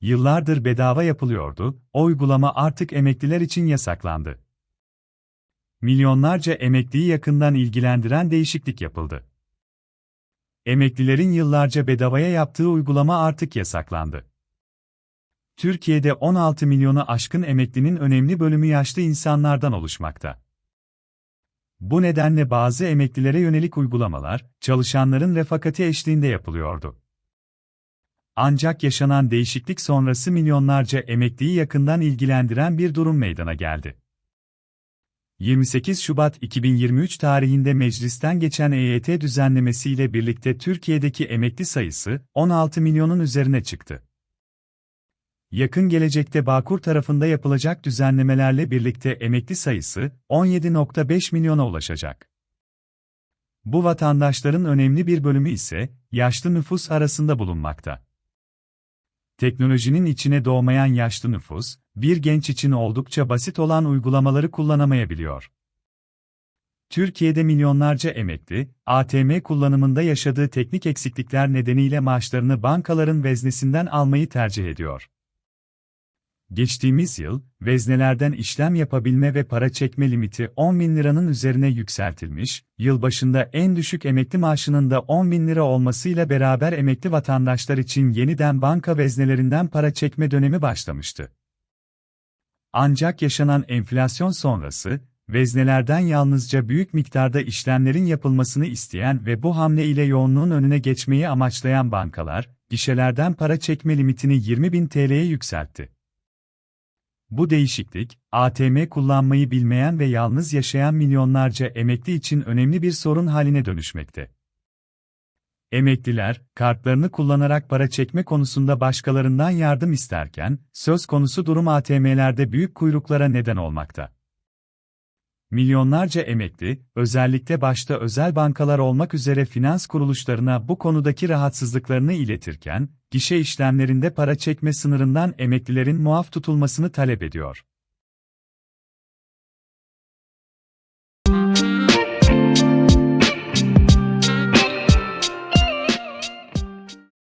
yıllardır bedava yapılıyordu, o uygulama artık emekliler için yasaklandı. Milyonlarca emekliyi yakından ilgilendiren değişiklik yapıldı. Emeklilerin yıllarca bedavaya yaptığı uygulama artık yasaklandı. Türkiye'de 16 milyonu aşkın emeklinin önemli bölümü yaşlı insanlardan oluşmakta. Bu nedenle bazı emeklilere yönelik uygulamalar, çalışanların refakati eşliğinde yapılıyordu. Ancak yaşanan değişiklik sonrası milyonlarca emekliyi yakından ilgilendiren bir durum meydana geldi. 28 Şubat 2023 tarihinde meclisten geçen EYT düzenlemesiyle birlikte Türkiye'deki emekli sayısı 16 milyonun üzerine çıktı. Yakın gelecekte Bağkur tarafında yapılacak düzenlemelerle birlikte emekli sayısı 17.5 milyona ulaşacak. Bu vatandaşların önemli bir bölümü ise yaşlı nüfus arasında bulunmakta. Teknolojinin içine doğmayan yaşlı nüfus, bir genç için oldukça basit olan uygulamaları kullanamayabiliyor. Türkiye'de milyonlarca emekli, ATM kullanımında yaşadığı teknik eksiklikler nedeniyle maaşlarını bankaların veznesinden almayı tercih ediyor. Geçtiğimiz yıl, veznelerden işlem yapabilme ve para çekme limiti 10 bin liranın üzerine yükseltilmiş, yılbaşında en düşük emekli maaşının da 10 bin lira olmasıyla beraber emekli vatandaşlar için yeniden banka veznelerinden para çekme dönemi başlamıştı. Ancak yaşanan enflasyon sonrası, veznelerden yalnızca büyük miktarda işlemlerin yapılmasını isteyen ve bu hamle ile yoğunluğun önüne geçmeyi amaçlayan bankalar, gişelerden para çekme limitini 20 bin TL'ye yükseltti. Bu değişiklik, ATM kullanmayı bilmeyen ve yalnız yaşayan milyonlarca emekli için önemli bir sorun haline dönüşmekte. Emekliler, kartlarını kullanarak para çekme konusunda başkalarından yardım isterken, söz konusu durum ATM'lerde büyük kuyruklara neden olmakta. Milyonlarca emekli, özellikle başta özel bankalar olmak üzere finans kuruluşlarına bu konudaki rahatsızlıklarını iletirken, gişe işlemlerinde para çekme sınırından emeklilerin muaf tutulmasını talep ediyor.